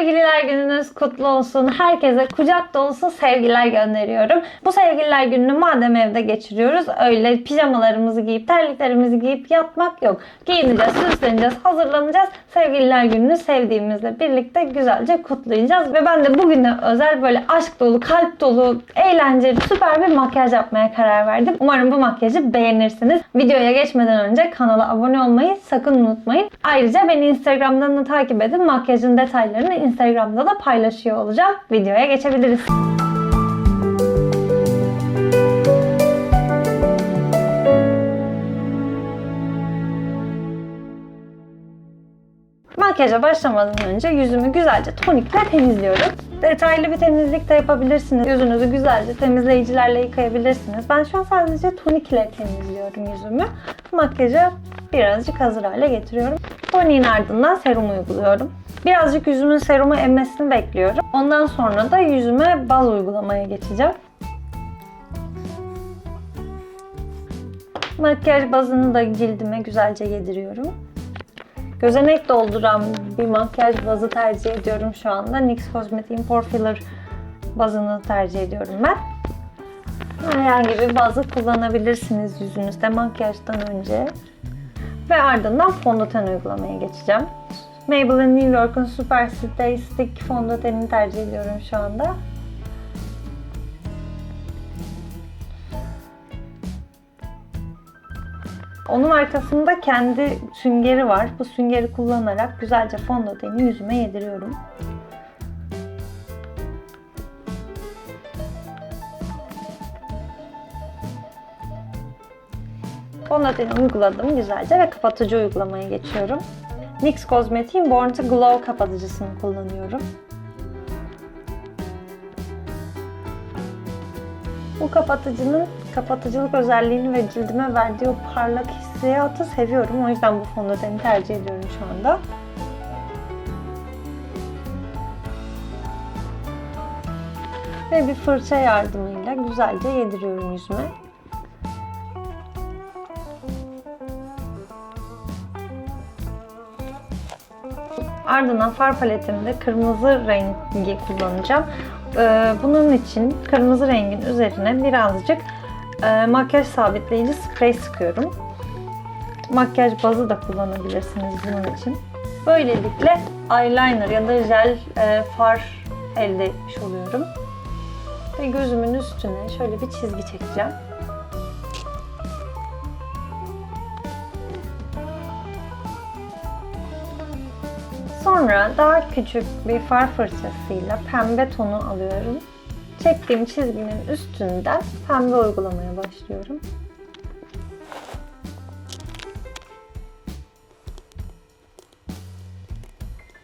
Sevgililer gününüz kutlu olsun. Herkese kucak dolusu sevgiler gönderiyorum. Bu sevgililer gününü madem evde geçiriyoruz öyle pijamalarımızı giyip terliklerimizi giyip yatmak yok. Giyineceğiz, süsleneceğiz, hazırlanacağız. Sevgililer gününü sevdiğimizle birlikte güzelce kutlayacağız. Ve ben de bugüne özel böyle aşk dolu, kalp dolu, eğlenceli, süper bir makyaj yapmaya karar verdim. Umarım bu makyajı beğenirsiniz. Videoya geçmeden önce kanala abone olmayı sakın unutmayın. Ayrıca beni Instagram'dan da takip edin. Makyajın detaylarını Instagram'da da paylaşıyor olacağım. Videoya geçebiliriz. Makyaja başlamadan önce yüzümü güzelce tonikle temizliyorum. Detaylı bir temizlik de yapabilirsiniz. Yüzünüzü güzelce temizleyicilerle yıkayabilirsiniz. Ben şu an sadece tonikle temizliyorum yüzümü. Makyajı birazcık hazır hale getiriyorum. Toniğin ardından serum uyguluyorum. Birazcık yüzümün serumu emmesini bekliyorum. Ondan sonra da yüzüme baz uygulamaya geçeceğim. Makyaj bazını da cildime güzelce yediriyorum. Gözenek dolduran bir makyaj bazı tercih ediyorum şu anda. NYX Cosmetics'in Pore Filler bazını tercih ediyorum ben. Herhangi bir bazı kullanabilirsiniz yüzünüzde makyajdan önce. Ve ardından fondöten uygulamaya geçeceğim. Maybelline New York'un Super Stay Stick fondötenini tercih ediyorum şu anda. Onun arkasında kendi süngeri var. Bu süngeri kullanarak güzelce fondöteni yüzüme yediriyorum. Fondöteni uyguladım güzelce ve kapatıcı uygulamaya geçiyorum. NYX Cosmetics'in Born to Glow kapatıcısını kullanıyorum. Bu kapatıcının kapatıcılık özelliğini ve cildime verdiği o parlak hissiyatı seviyorum. O yüzden bu fondöteni tercih ediyorum şu anda. Ve bir fırça yardımıyla güzelce yediriyorum yüzüme. Ardından far paletimde kırmızı rengi kullanacağım. Ee, Bunun için kırmızı rengin üzerine birazcık e, makyaj sabitleyici sprey sıkıyorum. Makyaj bazı da kullanabilirsiniz bunun için. Böylelikle eyeliner ya da jel e, far elde etmiş oluyorum. Ve gözümün üstüne şöyle bir çizgi çekeceğim. Sonra daha küçük bir far fırçasıyla pembe tonu alıyorum. Çektiğim çizginin üstünden pembe uygulamaya başlıyorum.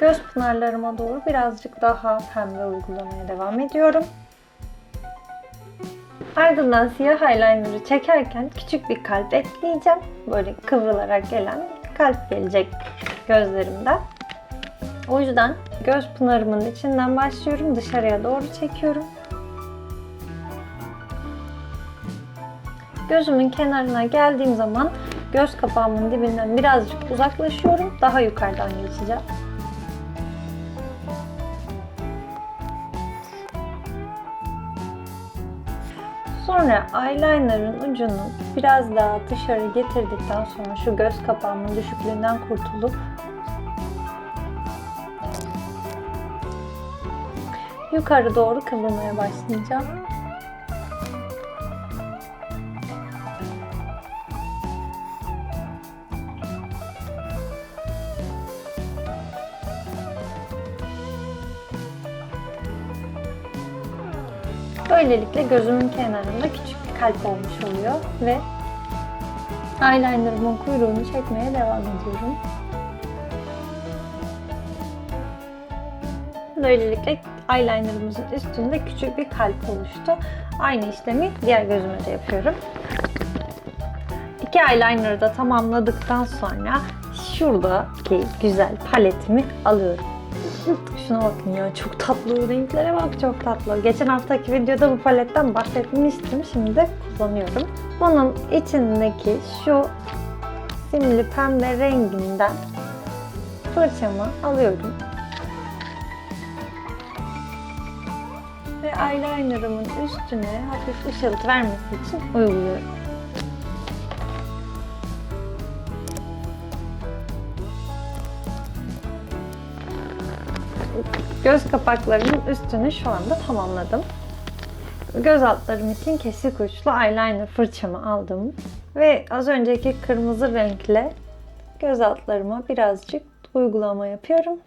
Göz pınarlarıma doğru birazcık daha pembe uygulamaya devam ediyorum. Ardından siyah eyeliner'ı çekerken küçük bir kalp ekleyeceğim. Böyle kıvrılarak gelen kalp gelecek gözlerimden. O yüzden göz pınarımın içinden başlıyorum. Dışarıya doğru çekiyorum. Gözümün kenarına geldiğim zaman göz kapağımın dibinden birazcık uzaklaşıyorum. Daha yukarıdan geçeceğim. Sonra eyeliner'ın ucunu biraz daha dışarı getirdikten sonra şu göz kapağımın düşüklüğünden kurtulup yukarı doğru kıvırmaya başlayacağım. Böylelikle gözümün kenarında küçük bir kalp olmuş oluyor ve eyelinerımın kuyruğunu çekmeye devam ediyorum. Böylelikle eyelinerımızın üstünde küçük bir kalp oluştu. Aynı işlemi diğer gözüme de yapıyorum. İki eyeliner'ı da tamamladıktan sonra şuradaki güzel paletimi alıyorum. Şuna bakın ya çok tatlı renklere bak çok tatlı. Geçen haftaki videoda bu paletten bahsetmiştim. Şimdi de kullanıyorum. Bunun içindeki şu simli pembe renginden fırçamı alıyorum. Ve eyelinerımın üstüne hafif ışıltı vermesi için uyguluyorum. Göz kapaklarımın üstünü şu anda tamamladım. Göz altlarım için kesik uçlu eyeliner fırçamı aldım. Ve az önceki kırmızı renkle göz altlarıma birazcık uygulama yapıyorum.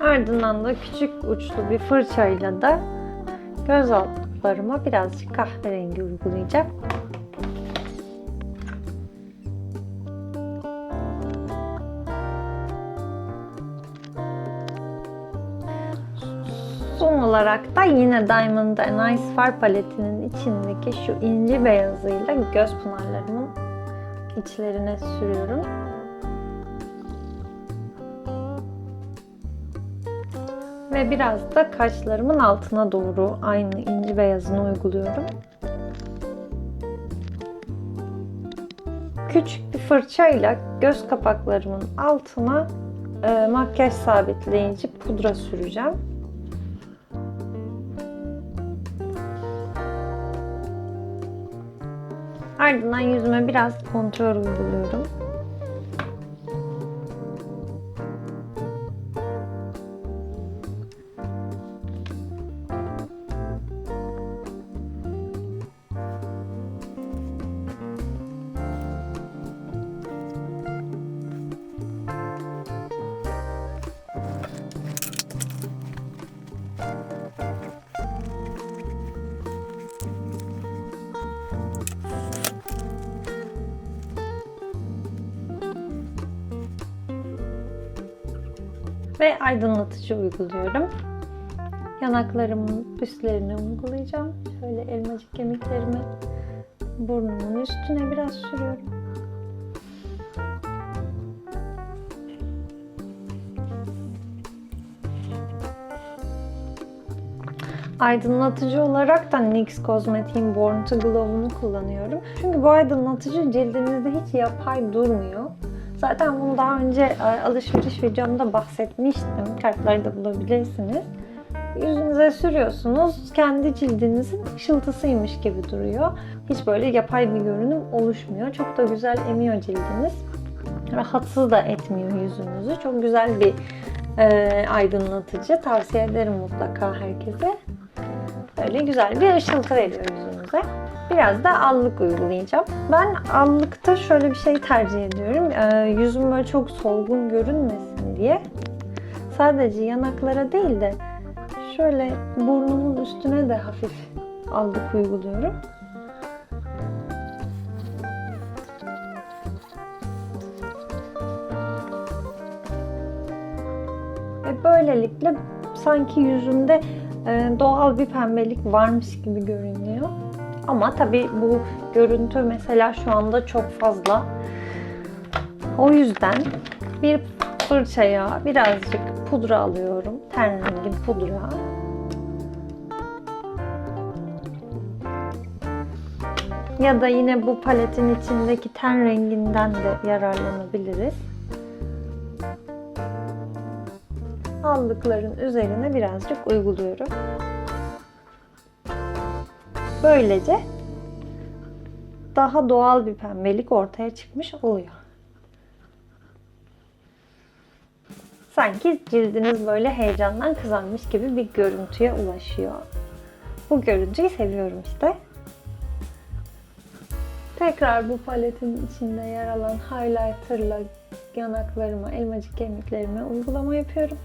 Ardından da küçük uçlu bir fırçayla da göz altlarıma birazcık kahverengi uygulayacağım. Son olarak da yine Diamond and Ice far paletinin içindeki şu inci beyazıyla göz pınarlarımın içlerine sürüyorum. Ve biraz da kaşlarımın altına doğru aynı inci beyazını uyguluyorum. Küçük bir fırçayla göz kapaklarımın altına e, makyaj sabitleyici pudra süreceğim. Ardından yüzüme biraz kontör uyguluyorum. Ve aydınlatıcı uyguluyorum. Yanaklarımın üstlerine uygulayacağım. Şöyle elmacık kemiklerimi burnumun üstüne biraz sürüyorum. Aydınlatıcı olarak da NYX Cosmetics'in Born to Glow'unu kullanıyorum. Çünkü bu aydınlatıcı cildinizde hiç yapay durmuyor. Zaten bunu daha önce e, alışveriş videomda bahsetmiştim. Kartlarda bulabilirsiniz. Yüzünüze sürüyorsunuz. Kendi cildinizin ışıltısıymış gibi duruyor. Hiç böyle yapay bir görünüm oluşmuyor. Çok da güzel emiyor cildiniz. Rahatsız da etmiyor yüzünüzü. Çok güzel bir e, aydınlatıcı. Tavsiye ederim mutlaka herkese. Böyle güzel bir ışıltı veriyor yüzünüze. Biraz da allık uygulayacağım. Ben allıkta şöyle bir şey tercih ediyorum. Ee, yüzüm böyle çok solgun görünmesin diye. Sadece yanaklara değil de şöyle burnumun üstüne de hafif allık uyguluyorum. Ve böylelikle sanki yüzümde e, doğal bir pembelik varmış gibi görünüyor. Ama tabii bu görüntü mesela şu anda çok fazla. O yüzden bir fırçaya birazcık pudra alıyorum. Ten rengi pudra. Ya da yine bu paletin içindeki ten renginden de yararlanabiliriz. Aldıkların üzerine birazcık uyguluyorum. Böylece daha doğal bir pembelik ortaya çıkmış oluyor. Sanki cildiniz böyle heyecandan kızarmış gibi bir görüntüye ulaşıyor. Bu görüntüyü seviyorum işte. Tekrar bu paletin içinde yer alan highlighterla yanaklarıma, elmacık kemiklerime uygulama yapıyorum.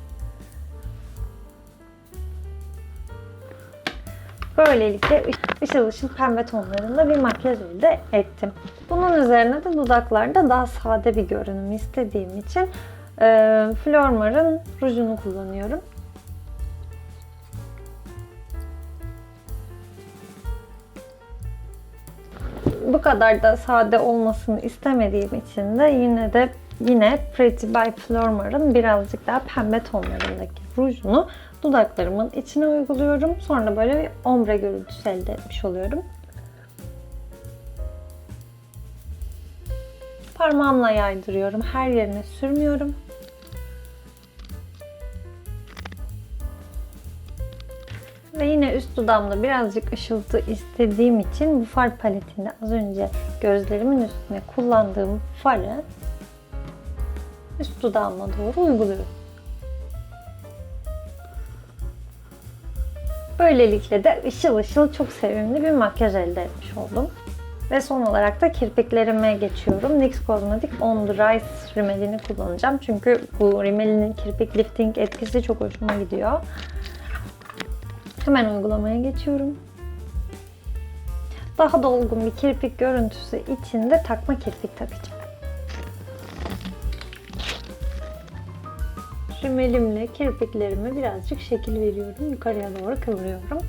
Böylelikle ışıl ışıl pembe tonlarında bir makyaj elde ettim. Bunun üzerine de dudaklarda daha sade bir görünüm istediğim için e, Flormar'ın rujunu kullanıyorum. Bu kadar da sade olmasını istemediğim için de yine de yine Pretty by Flormar'ın birazcık daha pembe tonlarındaki rujunu dudaklarımın içine uyguluyorum. Sonra böyle bir ombre görüntüsü elde etmiş oluyorum. Parmağımla yaydırıyorum. Her yerine sürmüyorum. Ve yine üst dudağımda birazcık ışıltı istediğim için bu far paletinde az önce gözlerimin üstüne kullandığım farı üst dudağıma doğru uyguluyorum. Böylelikle de ışıl ışıl çok sevimli bir makyaj elde etmiş oldum. Ve son olarak da kirpiklerime geçiyorum. NYX Cosmetic On The rimelini kullanacağım. Çünkü bu rimelinin kirpik lifting etkisi çok hoşuma gidiyor. Hemen uygulamaya geçiyorum. Daha dolgun bir kirpik görüntüsü için de takma kirpik takacağım. Rimelimle kirpiklerime birazcık şekil veriyorum. Yukarıya doğru kıvırıyorum.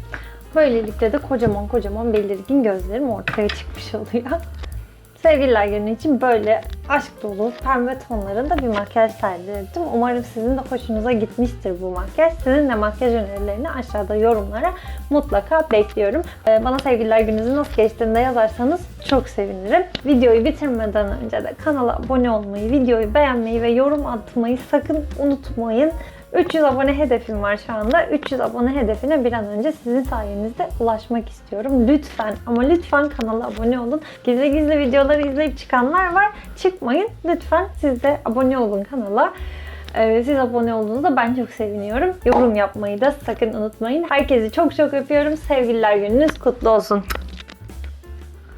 Böylelikle de kocaman kocaman belirgin gözlerim ortaya çıkmış oluyor. Sevgililer günü için böyle aşk dolu pembe tonlarında bir makyaj tercih. Umarım sizin de hoşunuza gitmiştir bu makyaj. Sizin de makyaj önerilerini aşağıda yorumlara mutlaka bekliyorum. Ee, Bana sevgililer gününüzün nasıl geçtiğini de yazarsanız çok sevinirim. Videoyu bitirmeden önce de kanala abone olmayı, videoyu beğenmeyi ve yorum atmayı sakın unutmayın. 300 abone hedefim var şu anda. 300 abone hedefine bir an önce sizin sayenizde ulaşmak istiyorum. Lütfen ama lütfen kanala abone olun. Gizli gizli videoları izleyip çıkanlar var. Çıkmayın. Lütfen siz de abone olun kanala. Ee, Siz abone olduğunuzda ben çok seviniyorum. Yorum yapmayı da sakın unutmayın. Herkesi çok çok öpüyorum. Sevgililer gününüz kutlu olsun.